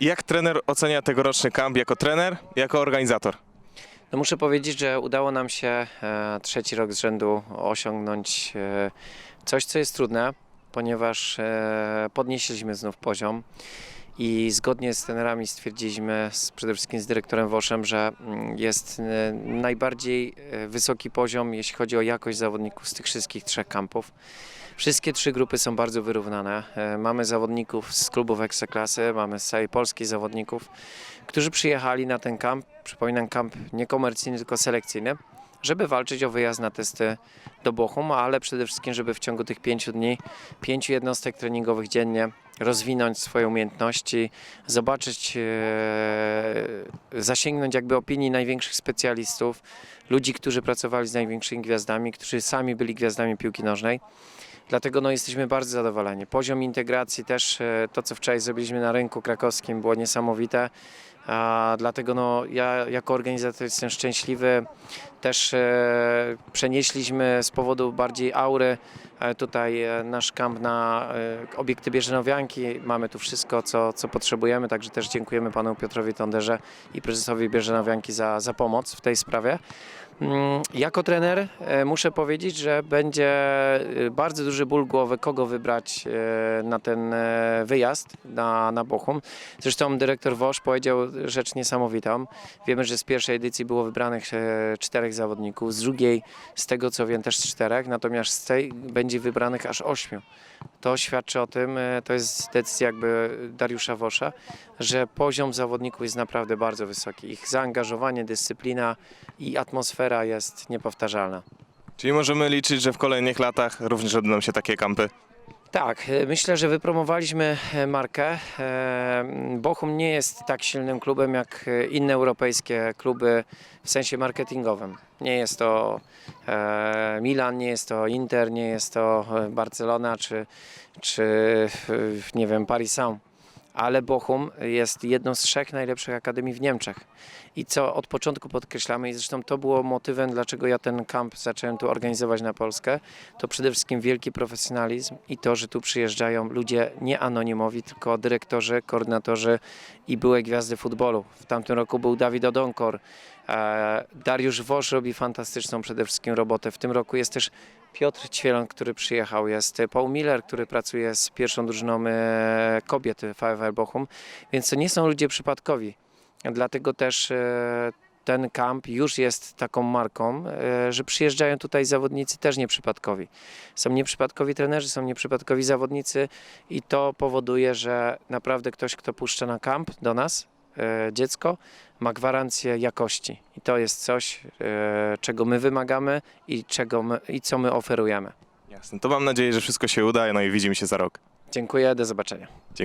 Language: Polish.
Jak trener ocenia tegoroczny kamp jako trener, jako organizator? No muszę powiedzieć, że udało nam się e, trzeci rok z rzędu osiągnąć e, coś, co jest trudne, ponieważ e, podnieśliśmy znów poziom i zgodnie z trenerami stwierdziliśmy, z, przede wszystkim z dyrektorem Woszem, że mm, jest e, najbardziej e, wysoki poziom, jeśli chodzi o jakość zawodników z tych wszystkich trzech kampów. Wszystkie trzy grupy są bardzo wyrównane. E, Mamy zawodników z klubów Ekstraklasy, mamy z całej Polski zawodników, którzy przyjechali na ten kamp, przypominam kamp niekomercyjny, tylko selekcyjny, żeby walczyć o wyjazd na testy do Bochum, ale przede wszystkim, żeby w ciągu tych pięciu dni, pięciu jednostek treningowych dziennie rozwinąć swoje umiejętności, zobaczyć, e, zasięgnąć jakby opinii największych specjalistów, ludzi, którzy pracowali z największymi gwiazdami, którzy sami byli gwiazdami piłki nożnej. Dlatego no, jesteśmy bardzo zadowoleni. Poziom integracji też, e, to co wczoraj zrobiliśmy na rynku krakowskim było niesamowite. A dlatego no, ja jako organizator jestem szczęśliwy. Też e, przenieśliśmy z powodu bardziej aury e, tutaj e, nasz kamp na e, obiekty Bierzenowianki. Mamy tu wszystko, co, co potrzebujemy, także też dziękujemy panu Piotrowi Tonderze i prezesowi Bierzenowianki za, za pomoc w tej sprawie. Mm, Jako trener e, muszę powiedzieć, że będzie e, bardzo duży ból głowy, kogo wybrać e, na ten wyjazd na, na Bochum. Zresztą dyrektor Wosz powiedział rzecz niesamowitą. Wiemy, że z pierwszej edycji było wybranych czterech zawodników, z drugiej z tego co wiem też czterech, natomiast z tej będzie wybranych aż ośmiu. To świadczy o tym, e, to jest decyzja jakby Dariusza Wosza, że poziom zawodników jest naprawdę bardzo wysoki. Ich zaangażowanie, dyscyplina i atmosfera jest niepowtarzalna. Czyli możemy liczyć, że w kolejnych latach również odbędą się takie kampy. Tak, e, myślę, że wypromowaliśmy e, markę. E, Bochum nie jest tak silnym klubem jak inne europejskie kluby w sensie marketingowym. Nie jest to Milan, nie jest to Inter, nie jest to Barcelona czy, czy nie wiem, Paris Saint. Ale Bochum jest jedną z trzech najlepszych akademii w Niemczech. I co od początku podkreślamy, i zresztą to było motywem, dlaczego ja ten kamp zacząłem tu organizować na Polskę, to przede wszystkim wielki profesjonalizm i to, że tu przyjeżdżają ludzie nie anonimowi, tylko dyrektorzy, koordynatorzy i byłe gwiazdy futbolu. W tamtym roku był Dawid Odonkor, Dariusz Wosz robi fantastyczną przede wszystkim robotę. W tym roku jest też Piotr Ćwielon, który przyjechał, jest Paul Miller, który pracuje z pierwszą drużyną e, kobiet VfL Bochum, więc to nie są ludzie przypadkowi. Dlatego też e, ten kamp już jest taką marką, e, że przyjeżdżają tutaj zawodnicy też nieprzypadkowi. Są nieprzypadkowi trenerzy, są nieprzypadkowi zawodnicy i to powoduje, że naprawdę ktoś, kto puszcza na kamp do nas, dziecko, ma gwarancję jakości. I to jest coś, e, czego my wymagamy i, czego my, i co my oferujemy. Jasne. To mam nadzieję, że wszystko się uda, no i widzimy się za rok. Dziękuję, do zobaczenia.